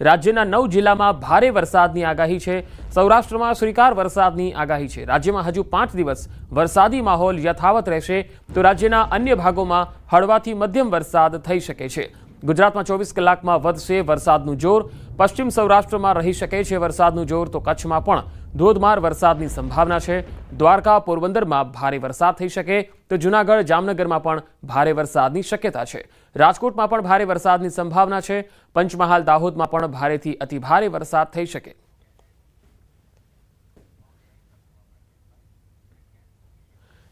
રાજ્યના નવ જિલ્લામાં ભારે વરસાદની આગાહી છે. સૌરાષ્ટ્રમાં શ્રીકાર વરસાદની આગાહી છે. રાજ્યમાં હજુ પાંચ દિવસ વરસાદી માહોલ યથાવત રહેશે. તો રાજ્યના અન્ય ભાગોમાં હળવાથી મધ્યમ વરસાદ થઈ શકે છે. ગુજરાતમાં ચોવીસ કલાકમાં વધશે વરસાદનું જોર. પશ્ચિમ સૌરાષ્ટ્રમાં રહી શકે છે વરસાદનું જોર તો કચ્છમાં પણ ધોધમાર વરસાદની સંભાવના છે. દ્વારકા, પોરબંદરમાં ભારે વરસાદ થઈ શકે તો જૂનાગઢ, જામનગરમાં પણ ભારે વરસાદની શક્યતા છે. રાજકોટમાં પણ ભારે વરસાદની સંભાવના છે. પંચમહાલ, દાહોદમાં પણ ભારેથી અતિભારે વરસાદ થઈ શકે.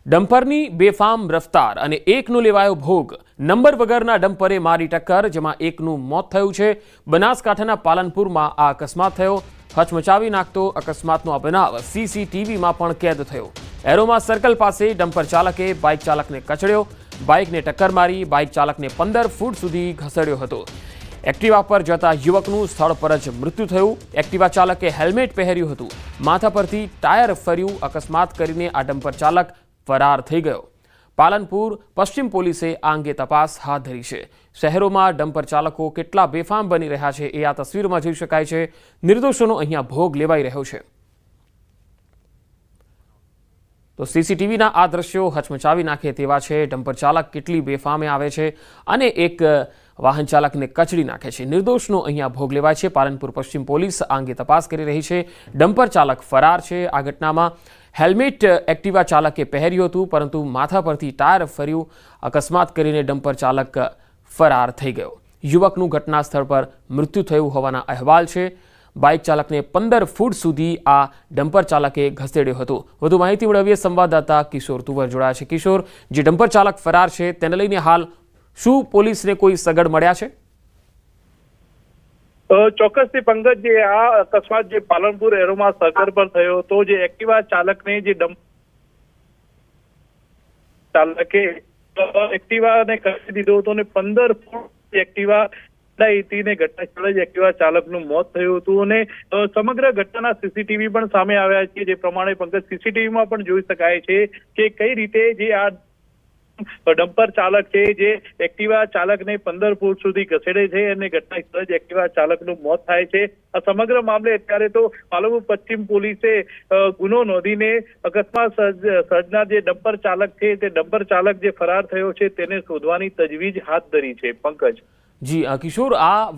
ડમ્પરની બેફામ રફતાર અને એકનો લેવાયો ભોગ. નંબર વગરના ડમ્પરે મારી ટક્કર, જેમાં એકનું મોત થયું છે. બનાસકાંઠાના પાલનપુરમાં આ અકસ્માત થયો. હચમચાવી નાખતો અકસ્માતનો આ બનાવ સીસીટીવીમાં પણ કેદ થયો. એરોમાં સર્કલ પાસે ડમ્પર ચાલકે બાઇક ચાલકને કચડ્યો. બાઇકને ટક્કર મારી, બાઇક ચાલકને પંદર ફૂટ સુધી ઘસડ્યો હતો. એક્ટિવા પર જતા યુવકનું સ્થળ પર જ મૃત્યુ થયું. એક્ટિવા ચાલકે હેલ્મેટ પહેર્યું હતું. માથા પરથી ટાયર ફર્યું. અકસ્માત કરીને આ ડમ્પર ચાલક ફરાર થઈ ગયો. પાલનપુર પશ્ચિમ પોલીસે આ અંગે તપાસ હાથ ધરી છે. શહેરોમાં ડમ્પર ચાલકો કેટલા બેફામ બની રહ્યા છે એ આ તસવીરમાં જોઈ શકાય છે. નિર્દોષોનો અહીંયા ભોગ લેવાઈ રહ્યો છે. તો સીસીટીવીના આ દ્રશ્યો હચમચાવી નાખે તેવા છે. ડમ્પર ચાલક કેટલી બેફામે આવે છે અને એક વાહન ચાલકને કચડી નાખે છે. નિર્દોષનો અહીંયા ભોગ લેવાય છે. પાલનપુર પશ્ચિમ પોલીસ આ અંગે તપાસ કરી રહી છે. ડમ્પર ચાલક ફરાર છે. આ ઘટનામાં હેલ્મેટ એક્ટિવા ચાલકે પહેર્યું હતું, પરંતુ માથા પરથી ટાયર ફર્યું. અકસ્માત કરીને ડમ્પર ચાલક ફરાર થઈ ગયો. યુવકનું ઘટના સ્થળ પર મૃત્યુ થયું હોવાના અહેવાલ છે. બાઇક ચાલકને પંદર ફૂટ સુધી આ ડમ્પર ચાલકે ઘસેડ્યો હતો. વધુ માહિતી મેળવીએ સંવાદદાતા કિશોર તુવર જોડાયા છે. કિશોર, જે ડમ્પર ચાલક ફરાર છે, તેને લઈને હાલ શું પોલીસને કોઈ સગડ મળ્યા છે? ચોક્કસથી પંકજ જે, આ અકસ્માત જે પાલનપુર એરોમાં સર્કલ પર થયો હતો, જે એક્ટિવા ચાલકને જે ડમ્પ ચાલકે એક્ટિવાને કરી દીધો હતો અને પંદર ફૂટ એક્ટિવા ને જ એક્ટિવા ચાલકનું મોત થયું હતું અને સમગ્ર ઘટનાના સીસીટીવી પણ સામે આવ્યા છે, જે પ્રમાણે પંકજ સીસીટીવીમાં પણ જોઈ શકાય છે કે કઈ રીતે જે આ ડમ્પર ચાલક છે જે એક્ટિવા ચાલકને પંદર ફૂટ સુધી ઘસેડે છે અને ઘટના જ એક્ટિવા ચાલકનું મોત થાય છે. આ સમગ્ર મામલે અત્યારે તો પાલનપુર પશ્ચિમ પોલીસે ગુનો નોંધીને અકસ્માત સર્જ- સર્જનાર જે ડમ્પર ચાલક છે તે ડમ્પર ચાલક જે ફરાર થયો છે તેને શોધવાની તજવીજ હાથ ધરી છે, પંકજ. જી કિશોર, આ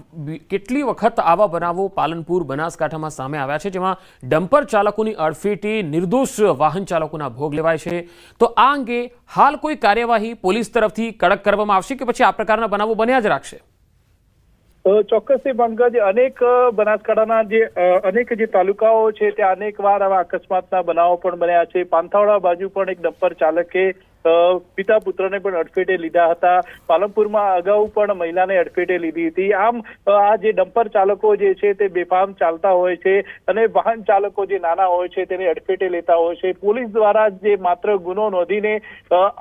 કેટલી વખત આવા બનાવો પાલનપુર બનાસકાંઠામાં સામે આવ્યા છે, જેમાં ડમ્પર ચાલકોની અડફેટે નિર્દોષ વાહન ચાલકોના ભોગ લેવાય છે? તો આ અંગે હાલ કોઈ કાર્યવાહી પોલીસ તરફથી કડક કરવામાં આવશે કે પછી આ પ્રકારના બનાવો બન્યા જ રાખશે? ચોક્કસ ચોક્કસથી પંકજ, અનેક બનાસકાંઠાના જે અનેક જે તાલુકાઓ છે, ત્યાં અનેક વાર આવા અકસ્માતના બનાવો પણ બન્યા છે. પાંથાવડા બાજુ પણ એક ડમ્પર ચાલકે પિતા પુત્રને પણ અડફેટે લીધા હતા. પાલનપુરમાં અગાઉ પણ મહિલાને અડફેટે લીધી હતી. આમ આ જે ડમ્પર ચાલકો જે છે તે બેફામ ચાલતા હોય છે અને વાહન ચાલકો જે નાના હોય છે તેને અડફેટે લેતા હોય છે. પોલીસ દ્વારા જે માત્ર ગુનો નોંધીને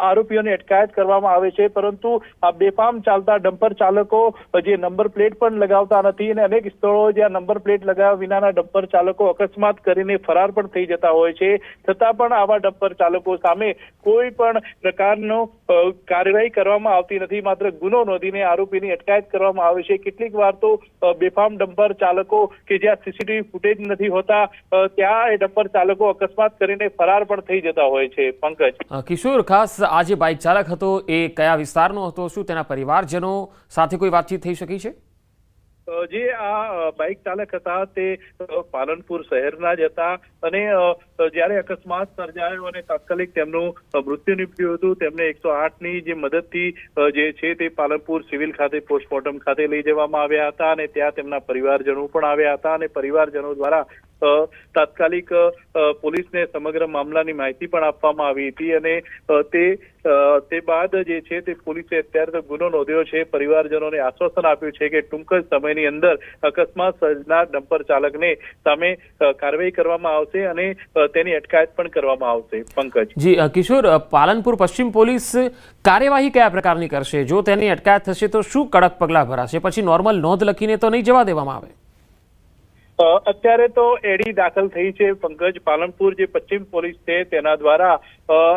આરોપીઓને અટકાયત કરવામાં આવે છે. પરંતુ આ બેફામ ચાલતા ડમ્પર ચાલકો જે નંબર પ્લેટ પણ લગાવતા નથી અને અનેક સ્થળો જ્યાં નંબર પ્લેટ લગાવ્યા વિનાના ડમ્પર ચાલકો અકસ્માત કરીને ફરાર પણ થઈ જતા હોય છે. છતાં પણ આવા ડમ્પર ચાલકો સામે કોઈ પણ પ્રકારનો કાર્યવાહી કરવામાં આવતી નથી. માત્ર ગુનો નોંધીને આરોપીની અટકાયત કરવામાં આવે છે. કેટલીક વાર તો બેફામ ડમ્પર ચાલકો કે જ્યાં સીસીટીવી ફૂટેજ નથી હોતા ત્યાં એ ડમ્પર ચાલકો અકસ્માત કરીને ફરાર પણ થઈ જતા હોય છે. પંકજ. કિશોર, ખાસ આ જે બાઇક ચાલક હતો. એ કયા વિસ્તારનો હતો? શું તેના પરિવારજનો સાથે કોઈ વાતચીત થઈ શકી છે? જે આ બાઇક ચાલક હતા, તે પાલનપુર શહેરના જ હતા અને જ્યારે અકસ્માત સર્જાયો અને તાત્કાલિક તેમનું મૃત્યુ નીપજ્યું હતું, તેમને એકસો આઠની જે મદદથી જે છે તે પાલનપુર સિવિલ ખાતે પોસ્ટમોર્ટમ ખાતે લઈ જવામાં આવ્યા હતા અને ત્યાં તેમના પરિવારજનો પણ આવ્યા હતા અને પરિવારજનો દ્વારા તાત્કાલિક પોલીસને સમગ્ર મામલાની માહિતી પણ આપવામાં આવી હતી અને તે તે બાદ જે છે તે પોલીસે અત્યારે તો ગુનો નોંધ્યો છે. પરિવારજનોને આશ્વાસન આપ્યું છે કે ટૂંક જ સમયની અંદર અકસ્માત સર્જનાર ડમ્પર ચાલકને સામે કાર્યવાહી કરવામાં આવશે અને તેની અટકાયત પણ કરવામાં આવશે. પંકજ. જી કિશોર પાલનપુર પશ્ચિમ પોલીસ કાર્યવાહી કયા પ્રકારની કરશે? જો તેની અટકાયત થશે તો શું કડક પગલાં ભરાશે? પછી નોર્મલ નોંધ લખીને તો નહીં જવા દેવામાં આવે. અત્યારે તો એડી દાખલ થઈ છે પંકજ. પાલનપુર જે પશ્ચિમ પોલીસ છે તેના દ્વારા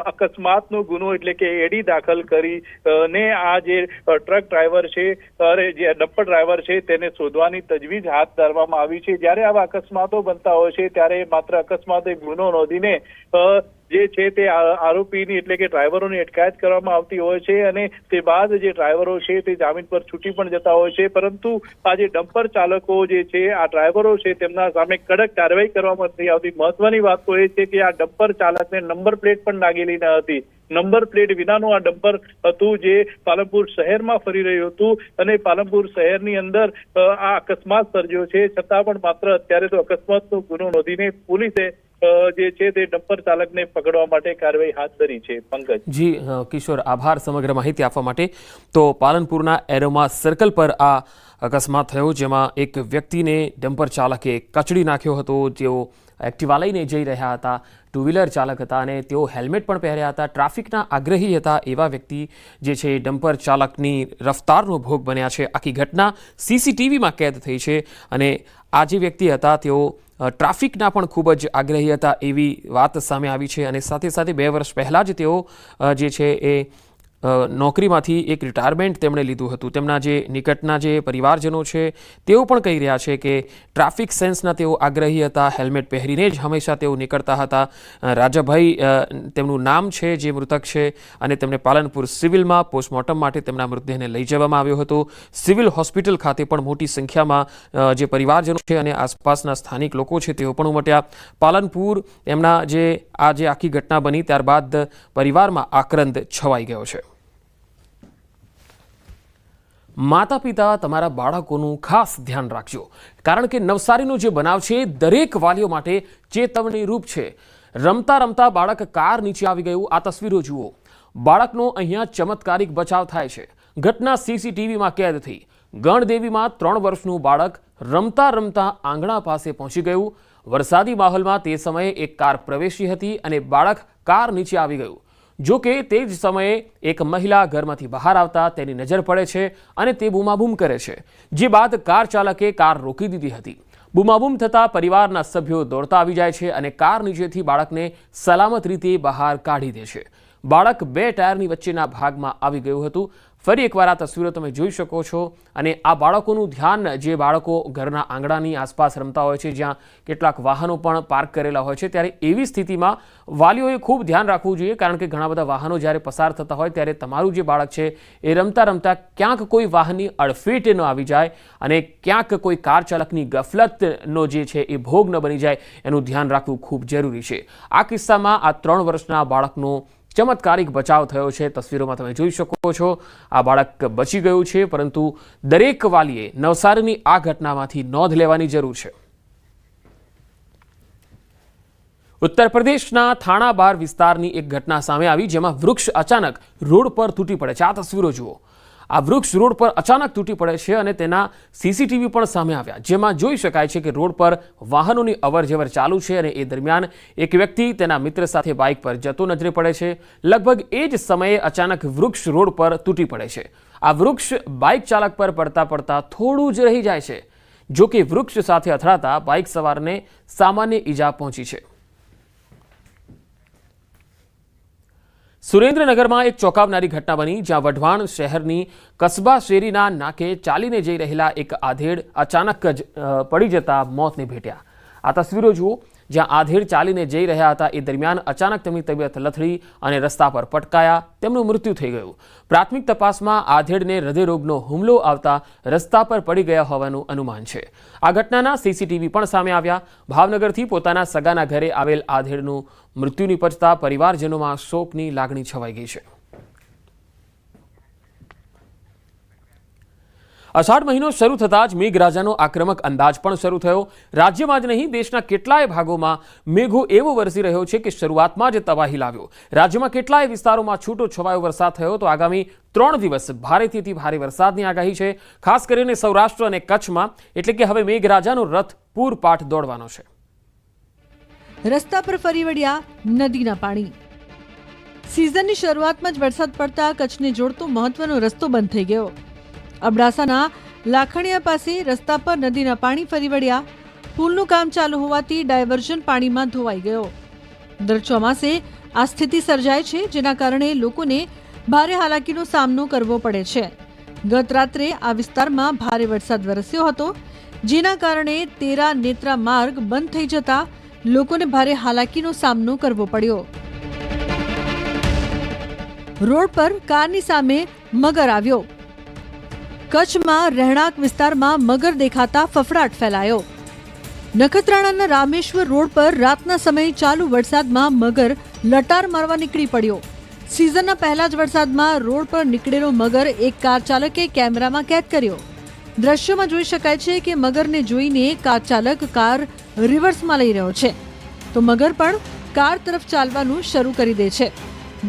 અકસ્માતનો ગુનો એટલે કે એડી દાખલ કરી ને આ જે ટ્રક ડ્રાઈવર છે, અરે, જે ડમ્પર ડ્રાઈવર છે તેને શોધવાની તજવીજ હાથ ધરવામાં આવી છે. જ્યારે આવા અકસ્માતો બનતા હોય છે, ત્યારે માત્ર અકસ્માત એક ગુનો નોંધીને જે છે તે આરોપીની એટલે કે ડ્રાઈવરોની અટકાયત કરવામાં આવતી હોય છે અને તે બાદ જે ડ્રાઈવરો છે તે જામીન પર છૂટી પણ જતા હોય છે. પરંતુ આ જે ડમ્પર ચાલકો જે છે, આ ડ્રાઈવરો છે, તેમના સામે કડક કાર્યવાહી કરવામાં નથી આવતી. મહત્વની વાત તો એ છે કે આ ડમ્પર ચાલકને નંબર પ્લેટ પણ લાગેલી ન હતી. નંબર પ્લેટ વિનાનું આ ડમ્પર હતું જે પાલનપુર શહેરમાં ફરી રહ્યું હતું અને પાલનપુર શહેરની અંદર આ અકસ્માત સર્જ્યો છે. છતાં પણ માત્ર અત્યારે તો અકસ્માતનો ગુનો નોંધીને પોલીસે જે છે તે ડમ્પર ચાલકને પકડવા માટે કાર્યવાહી હાથ ધરી છે, પંકજ. જી કિશોર, આભાર સમગ્ર માહિતી આપવા માટે. તો પાલનપુરના એરોમા સર્કલ પર આ અકસ્માત થયો, જેમાં એક વ્યક્તિને ડમ્પર ચાલકે કચડી નાખ્યો હતો. જેઓ એક્ટિવા લઈને જઈ રહ્યા હતા ટુ વ્હીલર ચાલક હતા અને તેઓ હેલ્મેટ પણ પહેર્યા હતા. ટ્રાફિકના આગ્રહી હતા એવા વ્યક્તિ જે છે ડમ્પર ચાલકની રફતારનો ભોગ બન્યા છે. આખી ઘટના સીસીટીવીમાં કેદ થઈ છે અને આ જે વ્યક્તિ હતા, તેઓ ટ્રાફિકના પણ ખૂબ જ આગ્રહી હતા એવી વાત સામે આવી છે અને સાથે સાથે બે વર્ષ પહેલાં જ તેઓ જે છે એ નોકરીમાંથી એક રિટાયરમેન્ટ તેમણે લીધું હતું. તેમના જે નિકટના જે પરિવારજનો છે, તેઓ પણ કહી રહ્યા છે કે ટ્રાફિક સેન્સના તેઓ આગ્રહી હતા હેલ્મેટ પહેરીને જ હંમેશા તેઓ નીકળતા હતા. રાજાભાઈ તેમનું નામ છે, જે મૃતક છે, અને તેમને પાલનપુર સિવિલમાં પોસ્ટમોર્ટમ માટે તેમના મૃતદેહને લઈ જવામાં આવ્યો હતો. સિવિલ હોસ્પિટલ ખાતે પણ મોટી સંખ્યામાં જે પરિવારજનો છે અને આસપાસના સ્થાનિક લોકો છે, તેઓ પણ ઉમટ્યા. પાલનપુર એમના જે આ જે આખી ઘટના બની, ત્યારબાદ પરિવારમાં આક્રંદ છવાઈ ગયો છે. માતા પિતા તમારા બાળકોનું ખાસ ધ્યાન રાખજો. કારણ કે નવસારીનો જે બનાવ છે, દરેક વાલીઓ માટે ચેતવણી રૂપ છે. રમતા રમતા બાળક કાર નીચે આવી ગયું. આ તસવીરો જુઓ. બાળકનો અહીંયા ચમત્કારિક બચાવ થાય છે. ઘટના સીસીટીવીમાં કેદ થઈ. ગણદેવીમાં ત્રણ વર્ષનું બાળક રમતા રમતા આંગણા પાસે પહોંચી ગયું. વરસાદી માહોલમાં તે સમયે એક કાર પ્રવેશી હતી અને બાળક કાર નીચે આવી ગયું. જો કે તે જ સમયે એક મહિલા ઘરમાંથી બહાર આવતા તેની નજર પડે છે અને તે બૂમાબૂમ કરે છે, જે બાદ કાર ચાલકે કાર રોકી દીધી હતી. બૂમાબૂમ થતાં પરિવારના સભ્યો દોડતા આવી જાય છે અને કાર નીચેથી બાળકને સલામત રીતે બહાર કાઢી દે છે. બાળક બે ટાયરની વચ્ચેના ભાગમાં આવી ગયું હતું. ફરી એકવાર આ તસવીરો તમે જોઈ શકો છો અને આ બાળકોનું ધ્યાન જે બાળકો ઘરના આંગણાની આસપાસ રમતા હોય છે, જ્યાં કેટલાક વાહનો પણ પાર્ક કરેલા હોય છે, ત્યારે એવી સ્થિતિમાં વાલીઓએ ખૂબ ધ્યાન રાખવું જોઈએ, કારણ કે ઘણા બધા વાહનો જ્યારે પસાર થતા હોય ત્યારે તમારું જે બાળક છે, એ રમતા રમતા ક્યાંક કોઈ વાહનની અડફેટે ન આવી જાય અને ક્યાંક કોઈ કાર ચાલકની ગફલતનો જે છે, એ ભોગ ન બની જાય. એનું ધ્યાન રાખવું ખૂબ જરૂરી છે. આ કિસ્સામાં આ ત્રણ વર્ષના બાળકનો ચમત્કારિક બચાવ થયો છે. તસવીરોમાં તમે જોઈ શકો છો, આ બાળક બચી ગયું છે, પરંતુ દરેક વાલીએ નવસારીની આ ઘટનામાંથી નોંધ લેવાની જરૂર છે. ઉત્તર પ્રદેશના થાણા બાર વિસ્તારની એક ઘટના સામે આવી, જેમાં વૃક્ષ અચાનક રોડ પર તૂટી પડે છે. આ તસવીરો જુઓ. આ વૃક્ષ રોડ પર અચાનક તૂટી પડે છે અને તેના સીસીટીવી પણ સામે આવ્યા. જેમાં જોઈ શકાય છે કે રોડ પર વાહનોની અવરજવર ચાલુ છે અને એ દરમિયાન એક વ્યક્તિ તેના મિત્ર સાથે બાઇક પર જતો નજરે પડે છે. લગભગ એ જ સમયે અચાનક વૃક્ષ રોડ પર તૂટી પડે છે. આ વૃક્ષ બાઇક ચાલક પર પડતા પડતા થોડું જ રહી જાય છે. જો કે વૃક્ષ સાથે અથડાતા બાઇક સવારને સામાન્ય ઈજા પહોંચી છે. સુરેન્દ્રનગરમાં એક ચોંકાવનારી ઘટના બની, જ્યાં વઢવાણ શહેરની કસબા શેરીના નાકે ચાલીને જઈ રહેલા એક આધેડ અચાનક જ પડી જતા મોતને ભેટ્યા. આ તસવીરો જુઓ. જ્યાં આધેડ ચાલીને જઈ રહ્યા હતા, એ દરમિયાન અચાનક તેમની તબિયત લથડી અને રસ્તા પર પટકાયા. તેમનું મૃત્યુ થઈ ગયું. પ્રાથમિક તપાસમાં આધેડને હૃદયરોગનો હુમલો આવતા રસ્તા પર પડી ગયા હોવાનું અનુમાન છે. આ ઘટનાના સીસીટીવી પણ સામે આવ્યા. ભાવનગરથી પોતાના સગાના ઘરે આવેલ આધેડનું મૃત્યુ નિપજતા પરિવારજનોમાં શોકની લાગણી છવાઈ ગઈ છે. અષાઢ મહિનો શરૂ થતાં જ મેઘરાજાનો આક્રમક અંદાજ પણ શરૂ થયો. રાજ્યમાં જ નહીં, દેશના કેટલાય ભાગોમાં મેઘો એવો વરસી રહ્યો છે કે શરૂઆતમાં જ તબાહી લાવ્યો. રાજ્યમાં કેટલાય વિસ્તારોમાં છૂટો છવાયો વરસાદ થયો તો આગામી ત્રણ દિવસ ભારેથી ભારે વરસાદની આગાહી છે. ખાસ કરીને સૌરાષ્ટ્ર અને કચ્છમાં, એટલે કે હવે મેઘરાજાનો રથ પૂરપાઠ દોડવાનો છે. રસ્તા પર ફરી વળ્યા નદીના પાણી. સિઝનની શરૂઆતમાં જ વરસાદ પડતા કચ્છને જોડતો મહત્વનો રસ્તો બંધ થઈ ગયો. અબડાસાના લાખણીયા પાસે રસ્તા પર નદીના પાણી ફરી વળ્યા. પુલનું કામ ચાલુ હોવાથી ડાયવર્ઝન પાણીમાં ધોવાઈ ગયો. દર ચોમાસે આ સ્થિતિ સર્જાય છે, જેના કારણે લોકોને ભારે હાલાકીનો સામનો કરવો પડે છે. ગત રાત્રે આ વિસ્તારમાં ભારે વરસાદ વરસ્યો હતો, જેના કારણે તેરા નેત્રા માર્ગ બંધ થઈ જતા લોકોને ભારે હાલાકીનો સામનો કરવો પડ્યો. રોડ પર કારની સામે મગર આવ્યો. કચ્છમાં રહેણાંક વિસ્તારમાં મગર દેખાતા ફફડાટ ફેલાયો. નખત્રાણાના રામેશ્વર રોડ પર રાતના સમયે ચાલુ વરસાદમાં મગર લટાર મારવા નીકળી પડ્યો. સિઝનના પહેલા જ વરસાદમાં રોડ પર નીકળેલો મગર એક કાર ચાલકે કેમેરામાં કેદ કર્યો. દ્રશ્યમાં જોઈ શકાય છે કે મગરને જોઈને કાર ચાલક કાર રિવર્સમાં લઈ રહ્યો છે. તો મગર પણ કાર તરફ ચાલવાનું શરૂ કરી દે છે.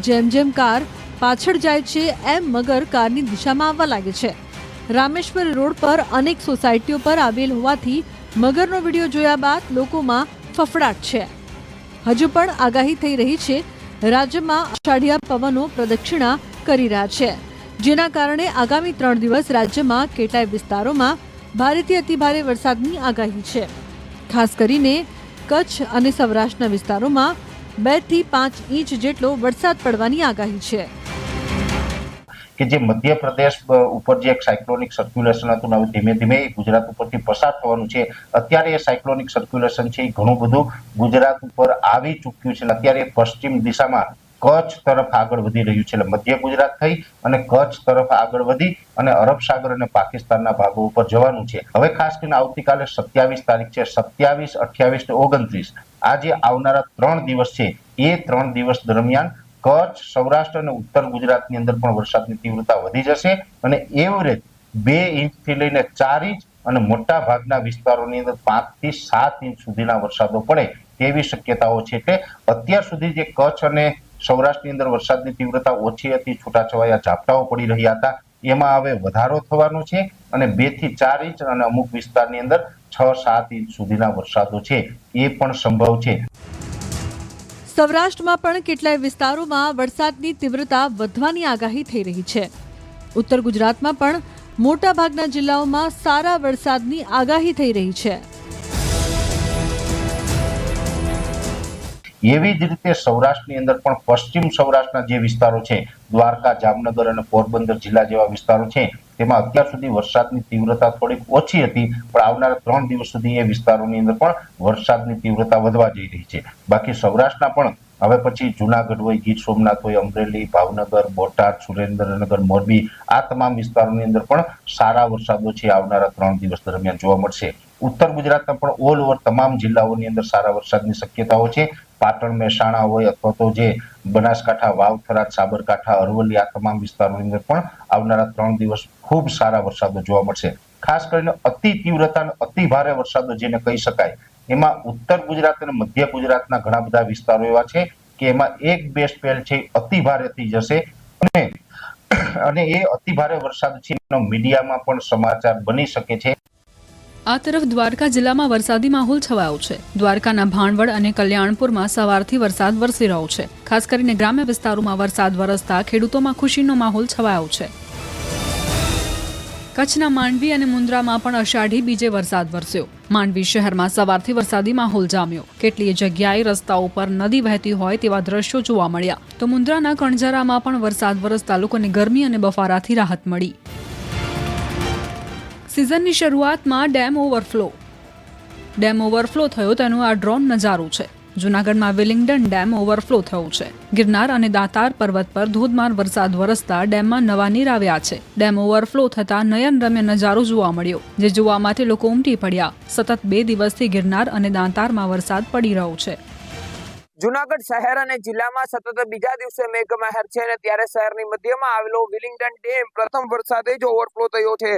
જેમ જેમ કાર પાછળ જાય છે, એમ મગર કારની દિશામાં આવવા લાગે છે. રામેશ્વર રોડ પર અનેક સોસાયટીઓ પર આવેલ હોવાથી મગરનો વીડિયો જોયા બાદ લોકોમાં ફફડાટ છે. હજુ પણ આગાહી થઈ રહી છે, રાજ્યમાં અષાઢિયા પવનો પ્રદક્ષિણા કરી રહ્યા છે. જેના કારણે આગામી ત્રણ દિવસ રાજ્યમાં કેટલાય વિસ્તારોમાં ભારેથી અતિભારે વરસાદની આગાહી છે. ખાસ કરીને કચ્છ અને સૌરાષ્ટ્રના વિસ્તારોમાં બેથી પાંચ ઇંચ જેટલો વરસાદ પડવાની આગાહી છે. કે જે મધ્યપ્રદેશ ઉપર જે એક સાયક્લોનિક સર્ક્યુલેશન હતું ને હવે ધીમે ધીમે ગુજરાત ઉપરથી પસાર થવાનું છે. અત્યારે એ સાયક્લોનિક સર્ક્યુલેશન છે એ ઘણું બધું ગુજરાત ઉપર આવી ચૂક્યું છે. અત્યારે પશ્ચિમ દિશામાં કચ્છ તરફ આગળ વધી રહ્યું છે. એટલે મધ્ય ગુજરાત થઈ અને કચ્છ તરફ આગળ વધી અને અરબ સાગર અને પાકિસ્તાનના ભાગો ઉપર જવાનું છે. હવે ખાસ કરીને આવતીકાલે સત્યાવીસ તારીખ છે. સત્યાવીસ, અઠ્યાવીસ ઓગણત્રીસ. આ જે આવનારા ત્રણ દિવસ છે. એ ત્રણ દિવસ દરમિયાન કચ્છ, સૌરાષ્ટ્ર અને ઉત્તર ગુજરાતની અંદર પણ વરસાદની તીવ્રતા વધી જશે અને એવરેજ બે ઇંચથી લઈને ચાર ઇંચ અને મોટા ભાગના વિસ્તારોની અંદર પાંચથી સાત ઇંચ સુધીના વરસાદો પડે તેવી શક્યતાઓ છે એટલે અત્યાર સુધી જે કચ્છ અને સૌરાષ્ટ્રની અંદર વરસાદની તીવ્રતા ઓછી હતી, છૂટાછવાયા ઝાપટાઓ પડી રહ્યા હતા, એમાં હવે વધારો થવાનો છે અને બેથી ચાર ઇંચ અને અમુક વિસ્તારની અંદર છ સાત ઇંચ સુધીના વરસાદો છે, એ પણ સંભવ છે. સૌરાષ્ટ્રમાં પણ કેટલાય વિસ્તારોમાં વરસાદની તીવ્રતા વધવાની આગાહી થઈ રહી છે. ઉત્તર ગુજરાતમાં પણ મોટાભાગના જિલ્લાઓમાં સારા વરસાદની આગાહી થઈ રહી છે. એવી જ રીતે સૌરાષ્ટ્રની અંદર પણ પશ્ચિમ સૌરાષ્ટ્રના જે વિસ્તારો છે, દ્વારકા, જામનગર અને પોરબંદર જિલ્લા જેવા વિસ્તારો છે, તેમાં અત્યાર સુધી વરસાદની તીવ્રતા થોડીક ઓછી હતી, પણ આવનારા ત્રણ દિવસ સુધી એ વિસ્તારોની અંદર પણ વરસાદની તીવ્રતા વધવા જઈ રહી છે. બાકી સૌરાષ્ટ્રના પણ હવે પછી જુનાગઢ હોય, ગીર સોમનાથ હોય, અમરેલી, ભાવનગર, બોટાદ, સુરેન્દ્રનગર, મોરબી, આ તમામ વિસ્તારોની અંદર પણ સારા વરસાદો છે આવનારા ત્રણ દિવસ દરમિયાન જોવા મળશે. ઉત્તર ગુજરાતના પણ ઓલ ઓવર તમામ જિલ્લાઓની અંદર સારા વરસાદની શક્યતાઓ છે. પાટણ મહેસાણા હોય અથવા તો જે બનાસકાંઠા વાવ થરાદ સાબરકાંઠા, અરવલ્લી આ તમામ વિસ્તારોની અંદર પણ આવનારા ત્રણ દિવસ ખૂબ સારા વરસાદો જોવા મળશે. ખાસ કરીને અતિ તીવ્રતા અને અતિ ભારે વરસાદો જેને કહી શકાય. એમાં ઉત્તર ગુજરાત અને મધ્ય ગુજરાતના ઘણા બધા વિસ્તારો એવા છે કે એમાં એક બે સ્પેલ છે, અતિ ભારે થઈ જશે અને અને એ અતિ ભારે વરસાદ છે મીડિયામાં પણ સમાચાર બની શકે છે. આ તરફ દ્વારકા જિલ્લામાં વરસાદી માહોલ છવાયો છે. દ્વારકાના ભાણવડ અને કલ્યાણપુરમાં સવારથી વરસાદ વરસી રહ્યો છે. ખાસ કરીને ગ્રામ્ય વિસ્તારોમાં વરસાદ વરસતા ખેડૂતોમાં ખુશીનો માહોલ છવાયો છે. કચ્છના માંડવી અને મુન્દ્રામાં પણ અષાઢી બીજે વરસાદ વરસ્યો. માંડવી શહેરમાં સવારથી વરસાદી માહોલ જામ્યો. કેટલીય જગ્યાએ રસ્તાઓ પર નદી વહેતી હોય તેવા દ્રશ્યો જોવા મળ્યા. તો મુન્દ્રાના કણઝરામાં પણ વરસાદ વરસતા લોકોને ગરમી અને બફારાથી રાહત મળી. સિઝનની શરૂઆતમાં ડેમ ઓવરફ્લો. ડેમ ઓવરફ્લો થયો તેનો આ ડ્રોન નજારો છે. જૂનાગઢમાં વિલિંગડન ડેમ ઓવરફ્લો થયો છે. ગિરનાર અને દાતાર પર્વત પર ધોધમાર વરસાદ વરસતા ડેમમાં નવા નીર આવ્યા છે. ડેમ ઓવરફ્લો થતા નયનરમ્ય નજારો જોવા મળ્યો, જે જોવા માટે લોકો ઉમટી પડ્યા. સતત બે દિવસથી ગિરનાર અને દાંતારમાં વરસાદ પડી રહ્યો છે. જુનાગઢ શહેર અને જિલ્લામાં સતત બીજા દિવસે મેઘમહેર છે અને ત્યારે શહેરની મધ્યમાં આવેલો વિલિંગડન ડેમ પ્રથમ વરસાદે જ ઓવરફ્લો થયો છે.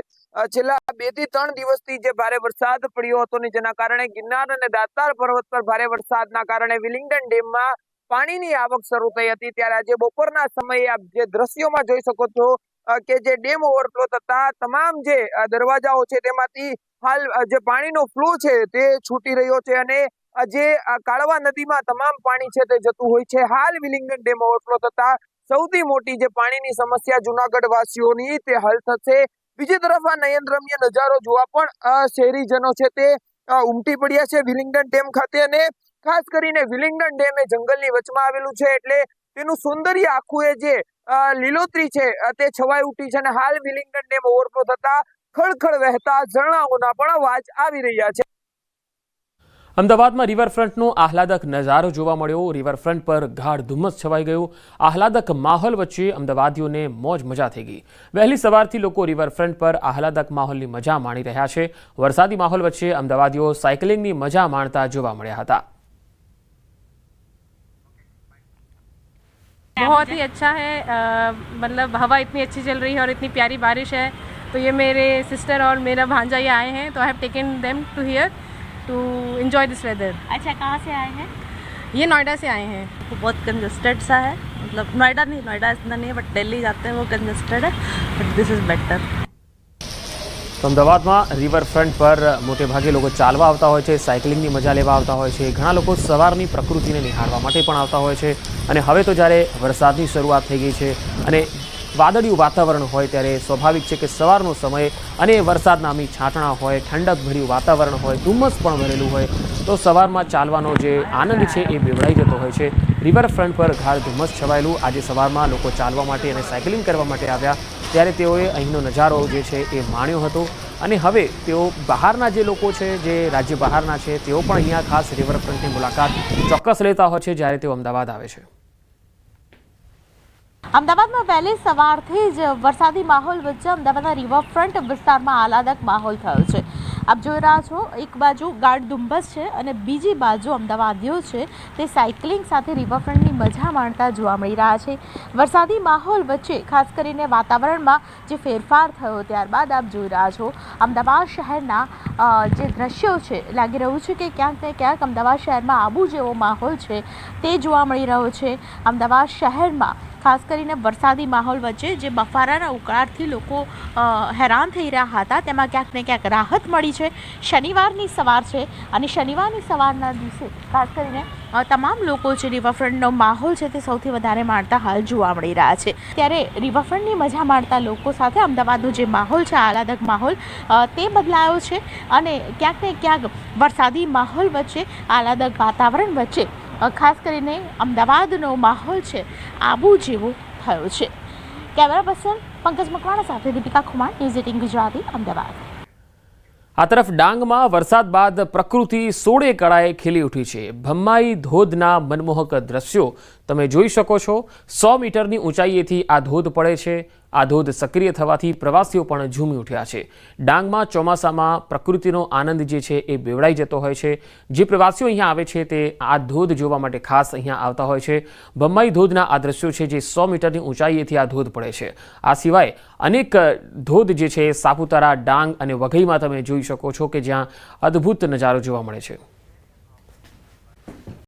છેલ્લા બેથી ત્રણ દિવસથી જે ભારે વરસાદ પડ્યો હતો ને જેના કારણે ગિરનાર અને દાતાર પર્વત પર ભારે વરસાદના કારણે વિલિંગડન ડેમમાં પાણીની આવક શરૂ થઈ હતી. ત્યારે આજે બપોરના સમયે આપ જે દ્રશ્યોમાં જોઈ શકો છો કે જે ડેમ ઓવરફ્લો થતા તમામ જે દરવાજાઓ છે તેમાંથી હાલ જે પાણીનો ફ્લો છે તે છૂટી રહ્યો છે અને જે કાળવા નદીમાં તમામ પાણી છે તે જતું હોય છે. હાલ વિલિંગડન ડેમ ઓવરફ્લો થતા સૌથી મોટી જે પાણીની સમસ્યા જુનાગઢ વાસીઓની તે હલ થશે. બીજી તરફ આ નયનરમ્ય નજારો જોવા પણ શહેરીજનો છે તે ઉમટી પડ્યા છે વિલિંગડન ડેમ ખાતે અને ખાસ કરીને વિલિંગડન ડેમ એ જંગલની વચમાં આવેલું છે એટલે તેનું સૌંદર્ય આખું એ જે લીલોતરી છે તે છવાઈ ઉઠી છે અને હાલ વિલિંગડન ડેમ ઓવરફ્લો થતા ખળખળ વહેતા ઝરણાઓના પણ અવાજ આવી રહ્યા છે. અમદાવાદમાં રિવરફ્રન્ટનો આહલાદક નજારો જોવા મળ્યો રિવરફ્રન્ટ પર ગાઢ ધુમ્મસ છવાઈ ગયું આહલાદક માહોલ વચ્ચે અમદાવાદીઓને મોજ મજા થઈ ગઈ વહેલી સવારથી લોકો રિવરફ્રન્ટ પર આહલાદક માહોલની મજા માણી રહ્યા છે વરસાદી માહોલ વચ્ચે અમદાવાદીઓ સાયકલિંગની મજા માણતા જોવા મળ્યા હતા बहुत ही अच्छा है अ, मतलब हवा इतनी अच्छी चल रही है और इतनी प्यारी बारिश है तो ये मेरे सिस्टर और मेरा भांजा ये आए हैं तो I have taken them to here to enjoy this weather अच्छा कहाँ से आए हैं ये नोएडा से आए हैं वो बहुत कंजस्टेड सा है मतलब नोएडा नहीं नोएडा इतना नहीं है बट दिल्ली जाते हैं वो कंजस्टेड है बट दिस इज़ बेटर તો અમદાવાદમાં રિવરફ્રન્ટ પર મોટે ભાગે લોકો ચાલવા આવતા હોય છે સાયકલિંગની મજા લેવા આવતા હોય છે ઘણા લોકો સવારની પ્રકૃતિને નિહાળવા માટે પણ આવતા હોય છે અને હવે તો જ્યારે વરસાદની શરૂઆત થઈ ગઈ છે અને વાદળિયું વાતાવરણ હોય ત્યારે સ્વાભાવિક છે કે સવારનો સમય અને વરસાદ નામી છાંટણા હોય, ઠંડકભર્યું વાતાવરણ હોય, ધુમ્મસ પણ ભરેલું હોય, તો સવારમાં ચાલવાનો જે આનંદ છે એ બેવડાઈ જતો હોય છે. રિવરફ્રન્ટ પર ગાઢ ધુમ્મસ છવાયેલું આજે સવારમાં લોકો ચાલવા માટે અને સાયકલિંગ કરવા માટે આવ્યા, ત્યારે તેઓએ અહીંનો નજારો જે છે એ માણ્યો હતો. અને હવે તેઓ બહારના જે લોકો છે, જે રાજ્ય બહારના છે, તેઓ પણ અહીંયા ખાસ રિવરફ્રન્ટની મુલાકાત ચોક્કસ લેતા હોય છે જ્યારે તેઓ અમદાવાદ આવે છે. અમદાવાદમાં વહેલી સવારથી જ વરસાદી માહોલ વચ્ચે અમદાવાદના રિવરફ્રન્ટ વિસ્તારમાં આહલાદક માહોલ થયો છે. આપ જોઈ રહ્યા છો, એક બાજુ ગાઢ ધુમ્મસ છે અને બીજી બાજુ અમદાવાદીઓ છે તે સાયકલિંગ સાથે રિવરફ્રન્ટની મજા માણતા જોવા મળી રહ્યા છે. વરસાદી માહોલ વચ્ચે, ખાસ કરીને વાતાવરણમાં જે ફેરફાર થયો ત્યારબાદ આપ જોઈ રહ્યા છો, અમદાવાદ શહેરના જે દ્રશ્યો છે, લાગી રહ્યું છે કે ક્યાંક ને ક્યાંક અમદાવાદ શહેરમાં આબુ જેવો માહોલ છે તે જોવા મળી રહ્યો છે. અમદાવાદ શહેરમાં ખાસ કરીને વરસાદી માહોલ વચ્ચે જે બફારાના ઉકળાટથી લોકો હેરાન થઈ રહ્યા હતા, તેમાં ક્યાંક ને ક્યાંક રાહત મળી છે. શનિવારની સવાર છે અને શનિવારની સવારના દિવસે ખાસ કરીને તમામ લોકો જે રિવરફ્રન્ટનો માહોલ છે તે સૌથી વધારે માણતા હાલ જોવા મળી રહ્યા છે. ત્યારે રિવરફ્રન્ટની મજા માણતા લોકો સાથે અમદાવાદનો જે માહોલ છે, આહલાદક માહોલ તે બદલાયો છે અને ક્યાંક ને ક્યાંક વરસાદી માહોલ વચ્ચે, આહલાદક વાતાવરણ વચ્ચે ખાસ કરીને અમદાવાદનો માહોલ છે, આબુ જેવો થયો છે. કેમેરા પર્સન પંકજ મકવાણા સાથે દીપિકા ખુમાર ન્યૂઝ એટીન ગુજરાતી, અમદાવાદ. આ તરફ ડાંગમાં વરસાદ બાદ પ્રકૃતિ સોળે કળાએ ખીલી ઉઠી છે. ભમ્માઈ ધોધના મનમોહક દ્રશ્યો તમે જોઈ શકો છો, સો મીટરની ઊંચાઈએથી આ ધોધ પડે છે. આ ધોધ સક્રિય થવાથી પ્રવાસીઓ પણ ઝૂમી ઉઠ્યા છે. ડાંગમાં ચોમાસામાં પ્રકૃતિનો આનંદ જે છે એ બેવડાઈ જતો હોય છે. જે પ્રવાસીઓ અહીંયા આવે છે તે આ ધોધ જોવા માટે ખાસ અહીંયા આવતા હોય છે. બમ્માઈ ધોધના આ દ્રશ્યો છે જે સો મીટરની ઊંચાઈએથી આ ધોધ પડે છે. આ સિવાય અનેક ધોધ જે છે, સાપુતારા, ડાંગ અને વઘઈમાં તમે જોઈ શકો છો કે જ્યાં અદ્ભુત નજારો જોવા મળે છે.